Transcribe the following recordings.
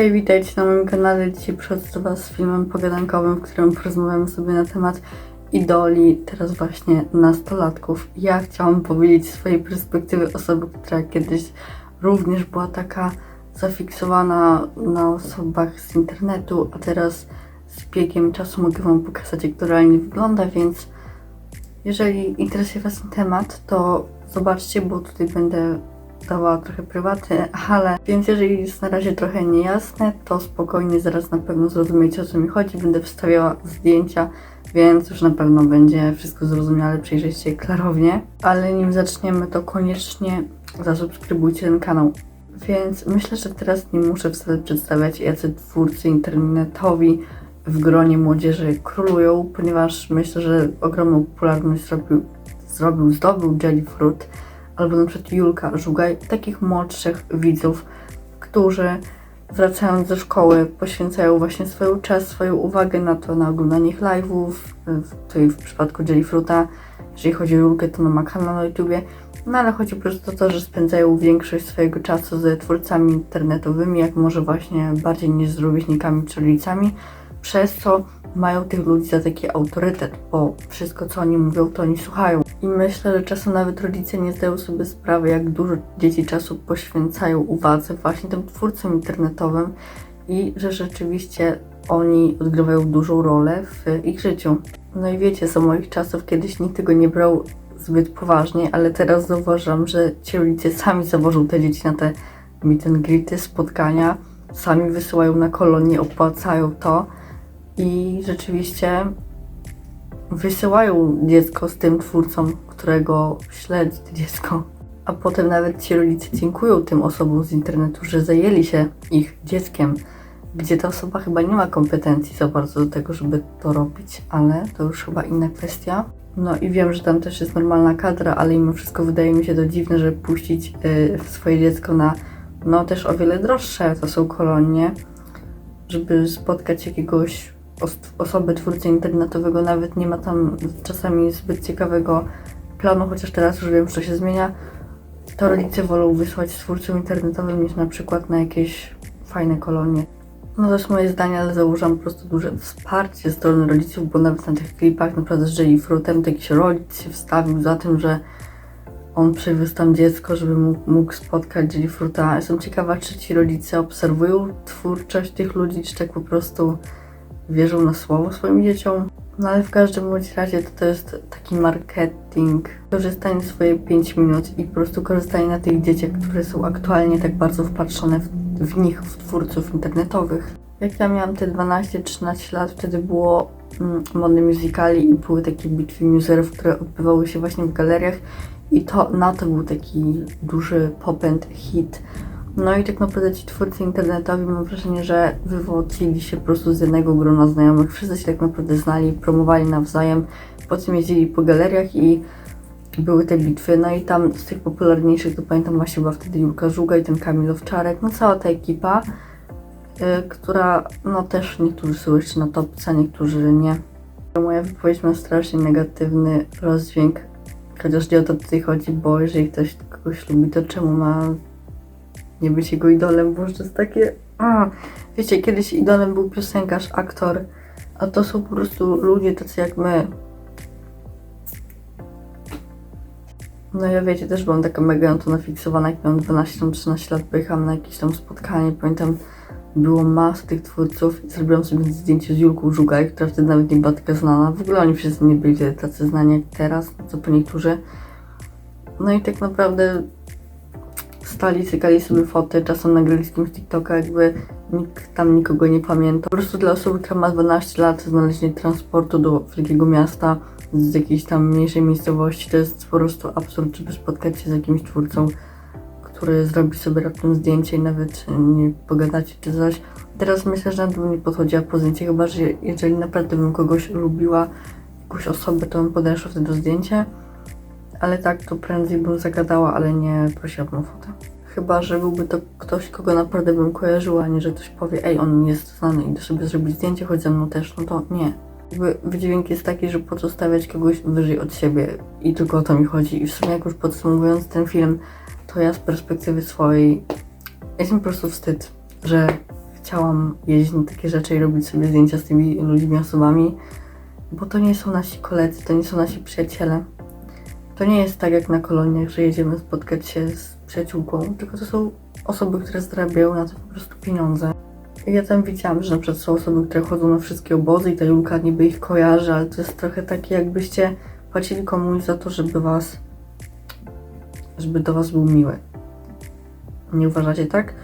Hej, witajcie na moim kanale. Dzisiaj przychodzę Was z filmem pogadunkowym, w którym porozmawiamy sobie na temat idoli, teraz właśnie nastolatków. Ja chciałam powiedzieć swojej perspektywy osoby, która kiedyś również była taka zafiksowana na osobach z internetu, a teraz z biegiem czasu mogę Wam pokazać, jak to realnie wygląda, więc jeżeli interesuje Was ten temat, to zobaczcie, bo tutaj będę dawała trochę prywaty, ale więc jeżeli jest na razie trochę niejasne, to spokojnie zaraz na pewno zrozumiecie o co mi chodzi. Będę wstawiała zdjęcia, więc już na pewno będzie wszystko zrozumiale, przejrzyście klarownie. Ale nim zaczniemy, to koniecznie zasubskrybujcie ten kanał. Więc myślę, że teraz nie muszę wcale przedstawiać, jacy twórcy internetowi w gronie młodzieży królują, ponieważ myślę, że ogromną popularność zrobił, zrobił zdobył Jellyfruit albo na przykład Julka Żugaj, takich młodszych widzów, którzy wracając ze szkoły poświęcają właśnie swoją czas, swoją uwagę na to, na oglądanie ich live'ów, tutaj w przypadku Jellyfruita, jeżeli chodzi o Julkę, to ona ma kanał na YouTubie, no ale chodzi po prostu o to, że spędzają większość swojego czasu ze twórcami internetowymi, jak może właśnie bardziej niż z rówieśnikami czy rodzicami, przez co mają tych ludzi za taki autorytet, bo wszystko co oni mówią, to oni słuchają. I myślę, że czasem nawet rodzice nie zdają sobie sprawy, jak dużo dzieci czasu poświęcają uwadze właśnie tym twórcom internetowym i że rzeczywiście oni odgrywają dużą rolę w ich życiu. No i wiecie, za moich czasów kiedyś nikt tego nie brał zbyt poważnie, ale teraz zauważam, że ci rodzice sami zawożą te dzieci na te meet and greety, spotkania, sami wysyłają na kolonie, opłacają to i rzeczywiście wysyłają dziecko z tym twórcą, którego śledzi dziecko. A potem nawet ci rodzice dziękują tym osobom z internetu, że zajęli się ich dzieckiem, gdzie ta osoba chyba nie ma kompetencji za bardzo do tego, żeby to robić, ale to już chyba inna kwestia. No i wiem, że tam też jest normalna kadra, ale mimo wszystko wydaje mi się to dziwne, żeby puścić y, swoje dziecko na no też o wiele droższe to są kolonie, żeby spotkać jakiegoś osoby twórcy internetowego, nawet nie ma tam czasami zbyt ciekawego planu, chociaż teraz już wiem, że to się zmienia, to rodzice wolą wysłać z twórcą internetowym niż na przykład na jakieś fajne kolonie. No to jest moje zdanie, ale założam po prostu duże wsparcie ze strony rodziców, bo nawet na tych klipach naprawdę z Jellyfruitem to jakiś rodzic się wstawił za tym, że on przywiózł tam dziecko, żeby mógł, mógł spotkać Jellyfruita. Jestem ciekawa, czy ci rodzice obserwują twórczość tych ludzi, czy tak po prostu wierzą na słowo swoim dzieciom. No ale w każdym bądź razie to, to jest taki marketing, korzystanie swoje 5 minut i po prostu korzystanie na tych dzieciach, które są aktualnie tak bardzo wpatrzone w, w nich, w twórców internetowych. Jak ja miałam te 12-13 lat, wtedy było mm, modne musicali i były takie bitwy newserów, które odbywały się właśnie w galeriach i to na to był taki duży popęd, hit. No i tak naprawdę ci twórcy internetowi mam wrażenie, że wywodcili się po prostu z jednego grona znajomych. Wszyscy się tak naprawdę znali, promowali nawzajem, potem jeździli po galeriach i były te bitwy. No i tam z tych popularniejszych to pamiętam właśnie była wtedy Julka Żuga i ten Kamil Owczarek, no cała ta ekipa, y, która no też niektórzy są jeszcze na topce, niektórzy nie. Moja wypowiedź ma strasznie negatywny rozdźwięk, chociaż nie o to tutaj chodzi, bo jeżeli ktoś kogoś lubi, to czemu ma nie być jego idolem, bo już to jest takie... A, wiecie, kiedyś idolem był piosenkarz, aktor, a to są po prostu ludzie tacy jak my. No ja wiecie, też byłam taka mega na to nafiksowana, jak miałam 12-13 lat, pojechałam na jakieś tam spotkanie, pamiętam, było masa tych twórców i zrobiłam sobie zdjęcie z Julką Żugaj, która wtedy nawet nie była taka znana. W ogóle oni wszyscy nie byli tacy znani jak teraz, co po niektórzy. No i tak naprawdę stali, cykali sobie foty, czasem nagrali z kimś TikToka, jakby nikt tam nikogo nie pamięta. Po prostu dla osoby, która ma 12 lat, znalezienie transportu do wielkiego miasta z jakiejś tam mniejszej miejscowości to jest po prostu absurd, żeby spotkać się z jakimś twórcą, który zrobi sobie raptem zdjęcie i nawet nie pogadacie czy coś. Teraz myślę, że nawet bym nie podchodziła po zdjęcie, chyba że jeżeli naprawdę bym kogoś lubiła, jakąś osobę, to bym podeszła wtedy do zdjęcia ale tak, to prędzej bym zagadała, ale nie prosiłabym o fotę. Chyba, że byłby to ktoś, kogo naprawdę bym kojarzyła, nie, że ktoś powie, ej, on jest znany, idę sobie zrobić zdjęcie, chodź ze mną też, no to nie. Jakby wydźwięk jest taki, że po co stawiać kogoś wyżej od siebie i tylko o to mi chodzi. I w sumie jak już podsumowując ten film, to ja z perspektywy swojej jest mi po prostu wstyd, że chciałam jeździć na takie rzeczy i robić sobie zdjęcia z tymi ludźmi, osobami, bo to nie są nasi koledzy, to nie są nasi przyjaciele. To nie jest tak jak na koloniach, że jedziemy spotkać się z przyjaciółką, tylko to są osoby, które zarabiają na to po prostu pieniądze. Ja tam widziałam, że na przykład są osoby, które chodzą na wszystkie obozy i ta Julka niby ich kojarzy, ale to jest trochę takie jakbyście płacili komuś za to, żeby was, żeby do was był miły. Nie uważacie tak?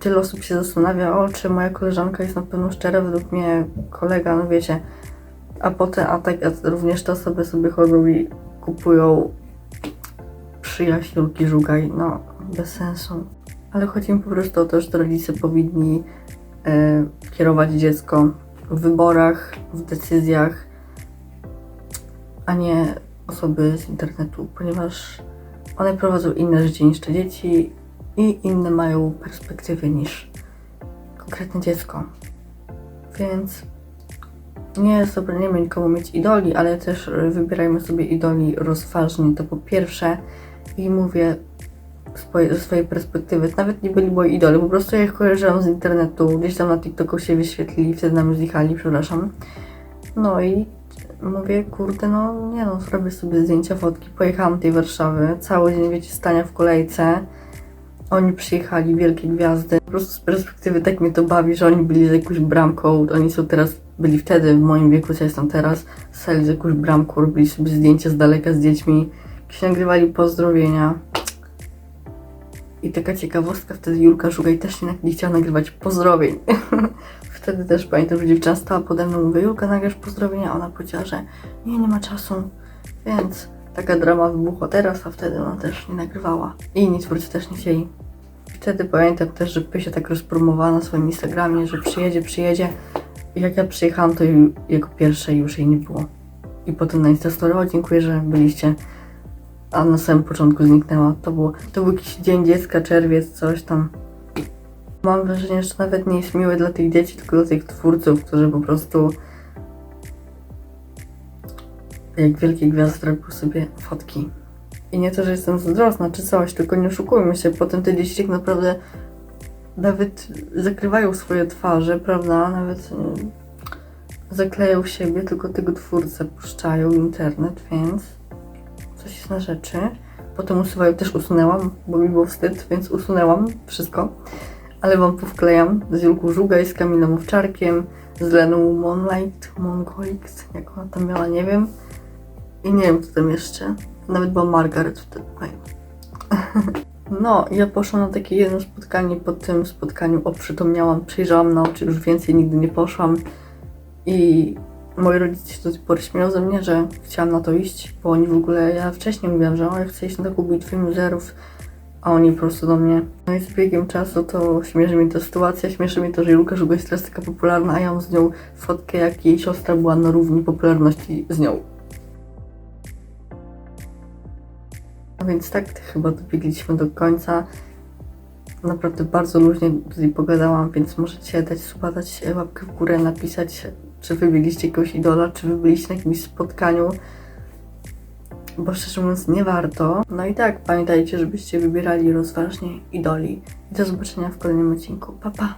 Tyle osób się zastanawia, o, czy moja koleżanka jest na pewno szczera, według mnie kolega, no wiecie. A potem, a tak, a również te osoby sobie chodzą i kupują przyjaźń Julki Żugaj, no, bez sensu. Ale chodzi mi po prostu o to, że rodzice powinni e, kierować dziecko w wyborach, w decyzjach, a nie osoby z internetu, ponieważ one prowadzą inne życie niż te dzieci i inne mają perspektywy niż konkretne dziecko. Więc nie zabraniamy nikomu mieć idoli, ale też e, wybierajmy sobie idoli rozważnie. To po pierwsze i mówię ze swojej perspektywy. Nawet nie byli moi idole, po prostu ja ich kojarzyłam z internetu, gdzieś tam na TikToku się wyświetlili, wtedy nam zjechali, przepraszam. No i mówię, kurde, no nie no, zrobię sobie zdjęcia, fotki. Pojechałam do tej Warszawy, cały dzień, wiecie, stania w kolejce. Oni przyjechali, wielkie gwiazdy. Po prostu z perspektywy tak mnie to bawi, że oni byli z jakąś bramką, oni są teraz, byli wtedy w moim wieku, co jestem teraz, stali z jakąś bramką, robili sobie zdjęcia z daleka z dziećmi, jakieś nagrywali pozdrowienia. I taka ciekawostka, wtedy Julka Żugaj też nie, nie chciała nagrywać pozdrowień. wtedy też pamiętam, że dziewczyna stała pode mną, mówię, Julka, nagrasz pozdrowienia? Ona powiedziała, że nie, nie ma czasu, więc taka drama wybuchła teraz, a wtedy ona też nie nagrywała. I inni twórcy też nie chcieli. Wtedy pamiętam też, że Pysia tak rozpromowała na swoim Instagramie, że przyjedzie, przyjedzie. Jak ja przyjechałam, to jako pierwsze już jej nie było. I potem na Instastory, o dziękuję, że byliście. A na samym początku zniknęła. To, było, to był jakiś dzień dziecka, czerwiec, coś tam. Mam wrażenie, że to nawet nie jest miłe dla tych dzieci, tylko dla tych twórców, którzy po prostu jak wielkie gwiazdy robią sobie fotki. I nie to, że jestem zazdrosna czy coś, tylko nie oszukujmy się. Potem te dzieci tak naprawdę nawet zakrywają swoje twarze, prawda? Nawet mm, zakleją siebie, tylko tego twórcę puszczają internet, więc coś jest na rzeczy. Potem usuwają, też usunęłam, bo mi było wstyd, więc usunęłam wszystko. Ale wam powklejam z Julką Żugaj, z Kamilem Owczarkiem, z Leną Monlight, Mongoix, jak ona tam miała, nie wiem. I nie wiem, co tam jeszcze. Nawet była Margaret wtedy. No, ja poszłam na takie jedno spotkanie, po tym spotkaniu oprzytomniałam, przyjrzałam na oczy, już więcej nigdy nie poszłam. I moi rodzice się do tej pory śmieją ze mnie, że chciałam na to iść, bo oni w ogóle, ja wcześniej mówiłam, że ja chcę iść na taką bitwę mizerów, a oni po prostu do mnie. No i z biegiem czasu to śmieszy mnie ta sytuacja, śmieszy mnie to, że Julka Żuga jest teraz taka popularna, a ja mam z nią fotkę, jak jej siostra była na równi popularności z nią. No więc tak chyba dobiegliśmy do końca. Naprawdę bardzo luźnie tutaj pogadałam, więc możecie dać suba, dać łapkę w górę, napisać, czy wy byliście jakiegoś idola, czy wy byliście na jakimś spotkaniu. Bo szczerze mówiąc nie warto. No i tak, pamiętajcie, żebyście wybierali rozważnie idoli. I do zobaczenia w kolejnym odcinku. Pa, pa!